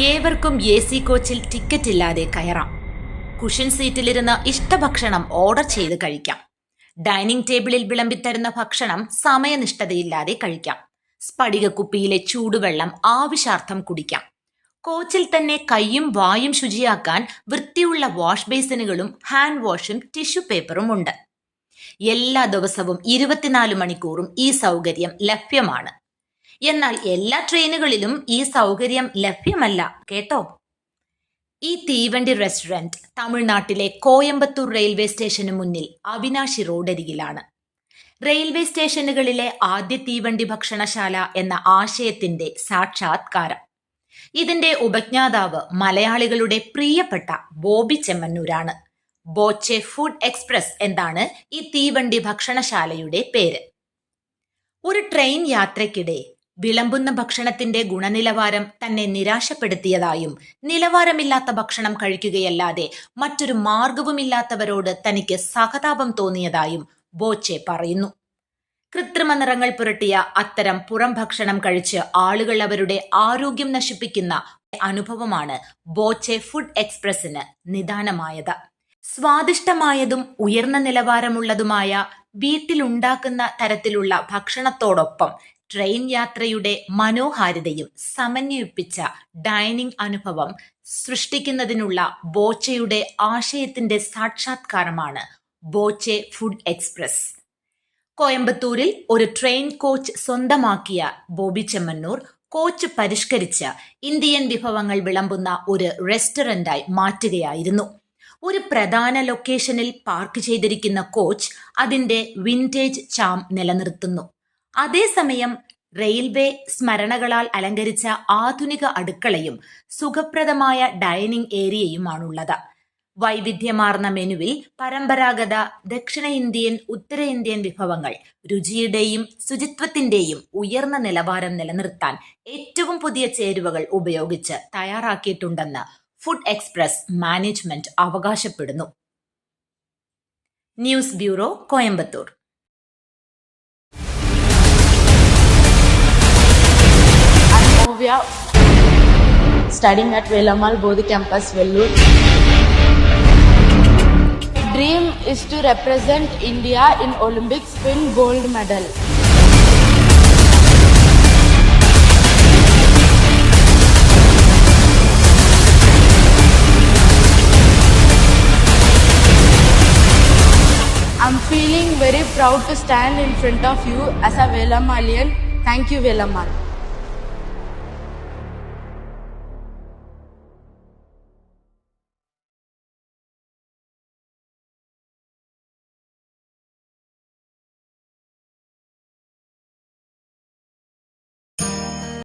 ഏവർക്കും A C കോച്ചിൽ ticket ഇല്ലാതെ കയറാം. കുഷൻ സീറ്റിലിരുന്ന് ഇഷ്ടഭക്ഷണം ഓർഡർ ചെയ്ത് കഴിക്കാം. ഡൈനിങ് ടേബിളിൽ വിളമ്പിത്തരുന്ന ഭക്ഷണം സമയനിഷ്ഠതയില്ലാതെ കഴിക്കാം. സ്ഫടികക്കുപ്പിയിലെ ചൂടുവെള്ളം ആവശ്യാർത്ഥം കുടിക്കാം. കോച്ചിൽ തന്നെ കൈയും വായും ശുചിയാക്കാൻ വൃത്തിയുള്ള വാഷ് ബേസിനുകളും ഹാൻഡ് വാഷും ടിഷ്യൂ പേപ്പറും ഉണ്ട്. എല്ലാ ദിവസവും ഇരുപത്തിനാല് മണിക്കൂറും ഈ സൗകര്യം ലഭ്യമാണ്. എന്നാൽ എല്ലാ ട്രെയിനുകളിലും ഈ സൗകര്യം ലഭ്യമല്ല. കേട്ടോ? ഈ തീവണ്ടി റെസ്റ്റോറന്റ് തമിഴ്നാട്ടിലെ കോയമ്പത്തൂർ റെയിൽവേ സ്റ്റേഷന് മുന്നിൽ അവിനാശി റോഡരികിലാണ്. റെയിൽവേ സ്റ്റേഷനുകളിലെ ആദ്യ തീവണ്ടി ഭക്ഷണശാല എന്ന ആശയത്തിന്റെ സാക്ഷാത്കാരം. ഇതിന്റെ ഉപജ്ഞാതാവ് മലയാളികളുടെ പ്രിയപ്പെട്ട ബോബി ചെമ്മന്നൂരാണ്. ബോച്ചെ ഫുഡ് എക്സ്പ്രസ് എന്താണ് ഈ തീവണ്ടി ഭക്ഷണശാലയുടെ പേര്. ഒരു ട്രെയിൻ യാത്രയ്ക്കിടെ വിളമ്പുന്ന ഭക്ഷണത്തിന്റെ ഗുണനിലവാരം തന്നെ നിരാശപ്പെടുത്തിയതായും നിലവാരമില്ലാത്ത ഭക്ഷണം കഴിക്കുകയല്ലാതെ മറ്റൊരു മാർഗവുമില്ലാത്തവരോട് തനിക്ക് സഹതാപം തോന്നിയതായും ബോച്ചെ പറയുന്നു. കൃത്രിമ നിറങ്ങൾ പുരട്ടിയ അത്തരം പുറം ഭക്ഷണം കഴിച്ച് ആളുകൾ അവരുടെ ആരോഗ്യം നശിപ്പിക്കുന്ന അനുഭവമാണ് ബോച്ചെ ഫുഡ് എക്സ്പ്രസിന് നിദാനമായത്. സ്വാദിഷ്ടമായതും ഉയർന്ന നിലവാരമുള്ളതുമായ വീട്ടിലുണ്ടാക്കുന്ന തരത്തിലുള്ള ഭക്ഷണത്തോടൊപ്പം ട്രെയിൻ യാത്രയുടെ മനോഹാരിതയും സമന്വയിപ്പിച്ച ഡൈനിങ് അനുഭവം സൃഷ്ടിക്കുന്നതിനുള്ള ബോച്ചയുടെ ആശയത്തിന്റെ സാക്ഷാത്കാരമാണ് ബോച്ചെ ഫുഡ് എക്സ്പ്രസ്. കോയമ്പത്തൂരിൽ ഒരു ട്രെയിൻ കോച്ച് സ്വന്തമാക്കിയ ബോബി ചെമ്മന്നൂർ കോച്ച് പരിഷ്കരിച്ച് ഇന്ത്യൻ വിഭവങ്ങൾ വിളമ്പുന്ന ഒരു റെസ്റ്റോറന്റായി മാറ്റുകയായിരുന്നു. ഒരു പ്രധാന ലൊക്കേഷനിൽ പാർക്ക് ചെയ്തിരിക്കുന്ന കോച്ച് അതിന്റെ വിന്റേജ് ചാം നിലനിർത്തുന്നു. അതേസമയം റെയിൽവേ സ്മരണകളാൽ അലങ്കരിച്ച ആധുനിക അടുക്കളയും സുഖപ്രദമായ ഡൈനിങ് ഏരിയയുമാണുള്ളത്. വൈവിധ്യമാർന്ന മെനുവിൽ പരമ്പരാഗത ദക്ഷിണേന്ത്യൻ ഉത്തരേന്ത്യൻ വിഭവങ്ങൾ രുചിയുടെയും ശുചിത്വത്തിന്റെയും ഉയർന്ന നിലവാരം നിലനിർത്താൻ ഏറ്റവും പുതിയ ചേരുവകൾ ഉപയോഗിച്ച് തയ്യാറാക്കിയിട്ടുണ്ടെന്ന് ഫുഡ് എക്സ്പ്രസ് മാനേജ്മെന്റ് അവകാശപ്പെടുന്നു. News bureau Coimbatore. Studying at Velamal Bodhi campus, Vellore. Dream is to represent India in Olympics, win gold medal. I'm feeling very proud to stand in front of you as a Velamalian. Thank you, Velamal.